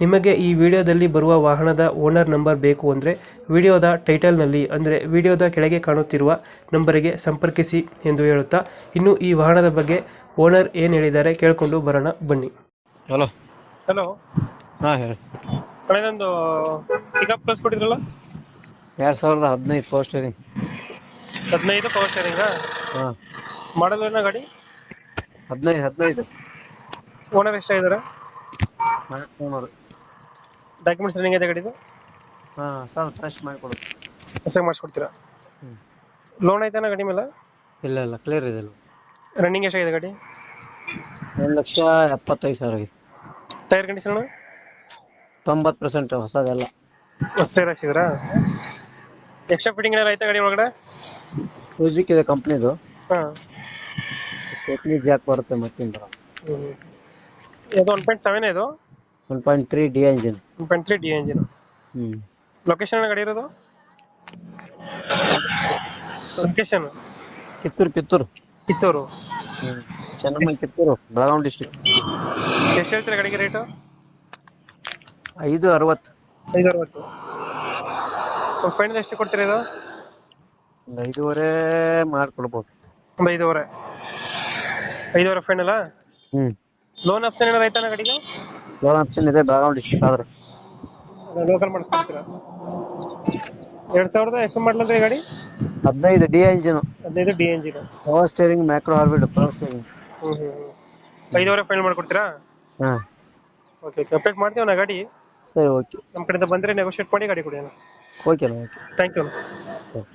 ನಿಮಗೆ ಈ ವಿಡಿಯೋದಲ್ಲಿ ಬರುವ ವಾಹನದ ಓನರ್ ನಂಬರ್ ಬೇಕು ಅಂದರೆ ವಿಡಿಯೋದ ಟೈಟಲ್ನಲ್ಲಿ ಅಂದರೆ ವಿಡಿಯೋದ ಕೆಳಗೆ ಕಾಣುತ್ತಿರುವ ನಂಬರಿಗೆ ಸಂಪರ್ಕಿಸಿ ಎಂದು ಹೇಳುತ್ತಾ ಇನ್ನು ಈ ವಾಹನದ ಬಗ್ಗೆ ಓನರ್ ಏನು ಹೇಳಿದ್ದಾರೆ ಕೇಳಿಕೊಂಡು ಬರೋಣ ಬನ್ನಿ. ಹಲೋ. ಹಲೋ. ಹಾಂ ಹೇಳಿ. ಕಳೆದೊಂದು ಪಿಕಪ್ ಕಳಿಸ್ಕೊಟ್ಟಿದ್ರಲ್ಲ? ಎರಡು ಸಾವಿರದ ಹದಿನೈದು ಪವರ್ ಸ್ಟೇರಿಂಗ್ ಹದಿನೈದು ಪವರ್ ಸ್ಟೇರಿಂಗಾ ಹಾಂ. ಮಾಡಲ್ ಏನೋ ಗಾಡಿ? ಹದಿನೈದು ಹದಿನೈದು. ಓನರ್ ಎಷ್ಟಾಗಿದ್ದಾರೆ? ಓನರು ಡಾಕ್ಯುಮೆಂಟ್ಸ್ ರನ್ನಿಂಗ್ ಇದೆ ಗಾಡಿದು? ಹಾಂ ಸರ್ ಫ್ರೆಶ್ ಮಾಡಿಕೊಡು. ಹೊಸ ಮಾಡಿಸ್ಕೊಡ್ತೀರಾ? ಲೋನ್ ಐತಾನ ಗಾಡಿ ಮೇಲೆ? ಇಲ್ಲ ಇಲ್ಲ ಕ್ಲಿಯರ್ ಇದೆ ರನ್ನಿಂಗ್ ಎಷ್ಟಾಗಿದೆ ಗಾಡಿ? ಒಂದು ಲಕ್ಷ ಎಪ್ಪತ್ತೈದು ಸಾವಿರ ಆಗಿದೆ. ಟೈರ್ ಕಂಡೀಷನ್ ತೊಂಬತ್ತು ಪರ್ಸೆಂಟ್ ಹೊಸದೆಲ್ಲ. ಟೈರ್ ಹಾಕ್ಸಿದ್ರಾ ಎಕ್ಸ್ಟ್ರಾ ಫಿಟ್ಟಿಂಗ್ ಏನಾರು ಆಯ್ತಾ ಗಾಡಿ ಒಳಗಡೆ? ಮ್ಯೂಸಿಕ್ ಇದೆ ಕಂಪ್ನಿದು ಹಾಂ. ಟೆಕ್ನಿ ಜಾಕ್ ಬರುತ್ತೆ ಮತ್ತಿಂದ ಇದು ಒನ್ ಪಾಯಿಂಟ್ ಸೆವೆನ್ ಇದು? One point three D engine one point three D engine ಹ್ಞೂ ಲೊಕೇಶನ್ ಗಾಡಿ ಇರೋದು? ಲೊಕೇಶನ್ ಕಿತ್ತೂರು ಕಿತ್ತೂರು. ಕಿತ್ತೂರು. ಹ್ಞೂ ಚೆನ್ನಮ್ಮ ಕಿತ್ತೂರು ಬೆಳಗಾವಿ ಡಿಸ್ಟಿಕ್ ಎಷ್ಟು ಹೇಳ್ತೀರಾ ಗಾಡಿಗೆ ರೇಟು ಐದು ಅರವತ್ತು. ಐದು ಅರವತ್ತು. ಒಂದು ಫೈನಲ್ ಎಷ್ಟು ಕೊಡ್ತೀರಾ ಇದು? ಒಂದು ಐದೂವರೆ ಮಾಡಿಕೊಡ್ಬೋದು ಒಂದು ಐದೂವರೆ. ಐದೂವರೆ ಫೈನಲಾ ಹ್ಞೂ ಲೋನ್ ಆಪ್ಷನ್ ಏನಾದ್ರು ಐತಾ ಗಾಡಿಗೆ? ಲೋನ್ ಆಪ್ಷನ್ ಇದೆ ಬೆಳಗಾವಿ ಡಿಸ್ಟ್ರಿಕ್ಟ್ ಆದ್ರೆ. ಲೋಕಲ್ ಮಾಡಿಸ್ಕೊಡ್ತೀರಾ? ಎರಡ್ ಸಾವಿರದ ಎಷ್ಟು ಮಾಡಲಂದ್ರೆ ಗಾಡಿ? ಹದಿನೈದು ಡಿ ಎಂಜಿನ್ ಹದಿನೈದು ಡಿ ಎಂಜಿನ್ ಪವರ್ ಸ್ಟೇರಿಂಗ್ ಮ್ಯಾಕ್ರೋ ಹಾರ್ಬಿಡ್ ಪವರ್ ಸ್ಟೇರಿಂಗ್ ಹ್ಮ್ ಹ್ಮ್ ಹ್ಮ್. ಐದೂವರೆ ಫೈನಲ್ ಮಾಡ್ಕೊಡ್ತೀರಾ? ಹಾ. ಓಕೆ ಓಕೆ ಅಪ್ಡೇಟ್ ಮಾಡ್ತೀವಿ ನಾ ಗಾಡಿ. ಸರಿ ಓಕೆ ನಮ್ಮ ಕಡೆಯಿಂದ ಬಂದ್ರೆ ನೆಗೋಷಿಯೇಟ್ ಮಾಡಿ ಗಾಡಿ ಕೊಡಿ ಅಣ್ಣ. Okay okay thank you okay